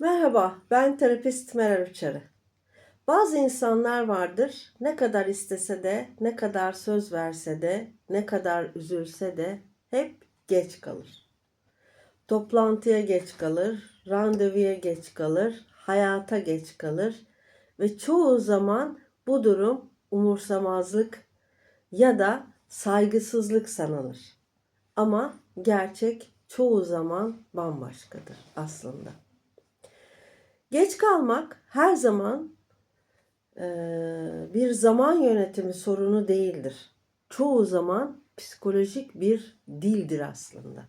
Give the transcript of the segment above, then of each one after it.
Merhaba, ben terapist Meral Uçarı. Bazı insanlar vardır, ne kadar istese de, ne kadar söz verse de, ne kadar üzülse de hep geç kalır. Toplantıya geç kalır, randevuya geç kalır, hayata geç kalır ve çoğu zaman bu durum umursamazlık ya da saygısızlık sanılır. Ama gerçek çoğu zaman bambaşkadır aslında. Geç kalmak her zaman eee, bir zaman yönetimi sorunu değildir. Çoğu zaman psikolojik bir dildir aslında.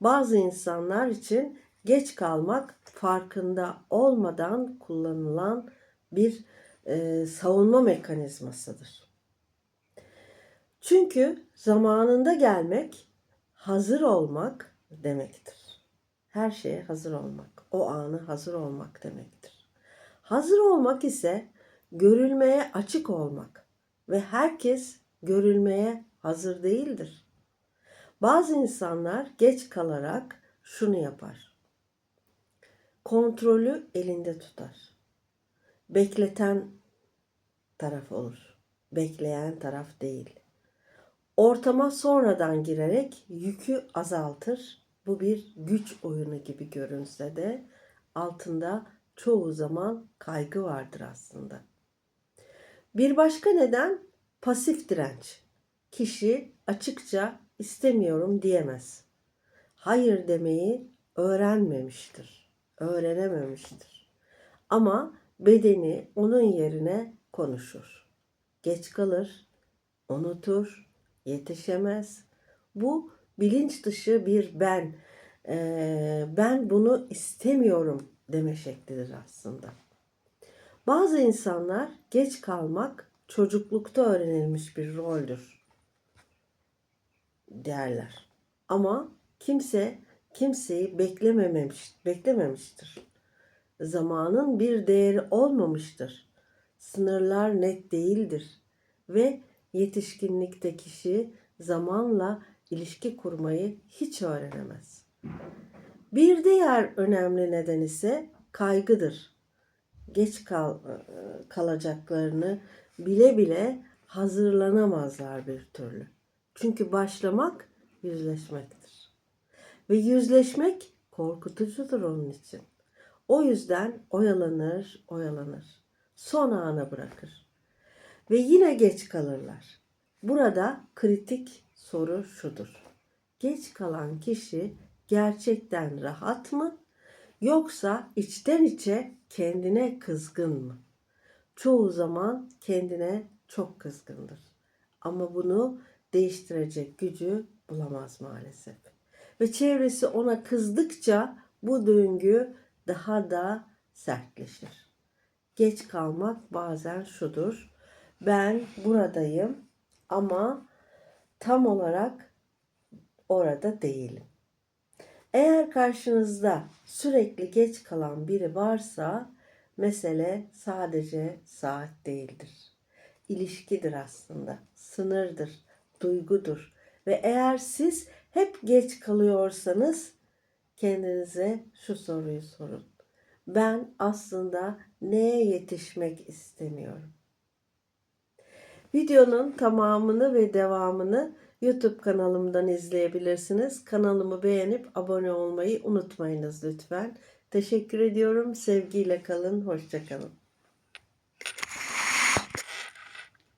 Bazı insanlar için geç kalmak farkında olmadan kullanılan bir eee, savunma mekanizmasıdır. Çünkü zamanında gelmek hazır olmak demektir. Her şeye hazır olmak, o anı hazır olmak demektir. Hazır olmak ise görülmeye açık olmak ve herkes görülmeye hazır değildir. Bazı insanlar geç kalarak şunu yapar. Kontrolü elinde tutar. Bekleten taraf olur. Bekleyen taraf değil. Ortama sonradan girerek yükü azaltır. Bu bir güç oyunu gibi görünse de altında çoğu zaman kaygı vardır aslında. Bir başka neden pasif direnç. Kişi açıkça istemiyorum diyemez. Hayır demeyi öğrenmemiştir. Öğrenememiştir. Ama bedeni onun yerine konuşur. Geç kalır, unutur, yetişemez. Bu bilinç dışı bir ben. Ee, ben bunu istemiyorum deme şeklidir aslında. Bazı insanlar geç kalmak çocuklukta öğrenilmiş bir roldür derler. Ama kimse kimseyi beklemememiş, beklememiştir. Zamanın bir değeri olmamıştır. Sınırlar net değildir ve yetişkinlikte kişi zamanla ilişki kurmayı hiç öğrenemez. Bir diğer önemli neden ise kaygıdır. Geç kal, kalacaklarını bile bile hazırlanamazlar bir türlü. Çünkü başlamak yüzleşmektir. Ve yüzleşmek korkutucudur onun için. O yüzden oyalanır, oyalanır. Son ana bırakır. Ve yine geç kalırlar. Burada kritik soru şudur. Geç kalan kişi gerçekten rahat mı yoksa içten içe kendine kızgın mı? Çoğu zaman kendine çok kızgındır. Ama bunu değiştirecek gücü bulamaz maalesef. Ve çevresi ona kızdıkça bu döngü daha da sertleşir. Geç kalmak bazen şudur. Ben buradayım ama tam olarak orada değilim. Eğer karşınızda sürekli geç kalan biri varsa mesele sadece saat değildir. İlişkidir aslında, sınırdır, duygudur ve eğer siz hep geç kalıyorsanız kendinize şu soruyu sorun. Ben aslında neye yetişmek istemiyorum? Videonun tamamını ve devamını YouTube kanalımdan izleyebilirsiniz. Kanalımı beğenip abone olmayı unutmayınız lütfen. Teşekkür ediyorum. Sevgiyle kalın. Hoşçakalın.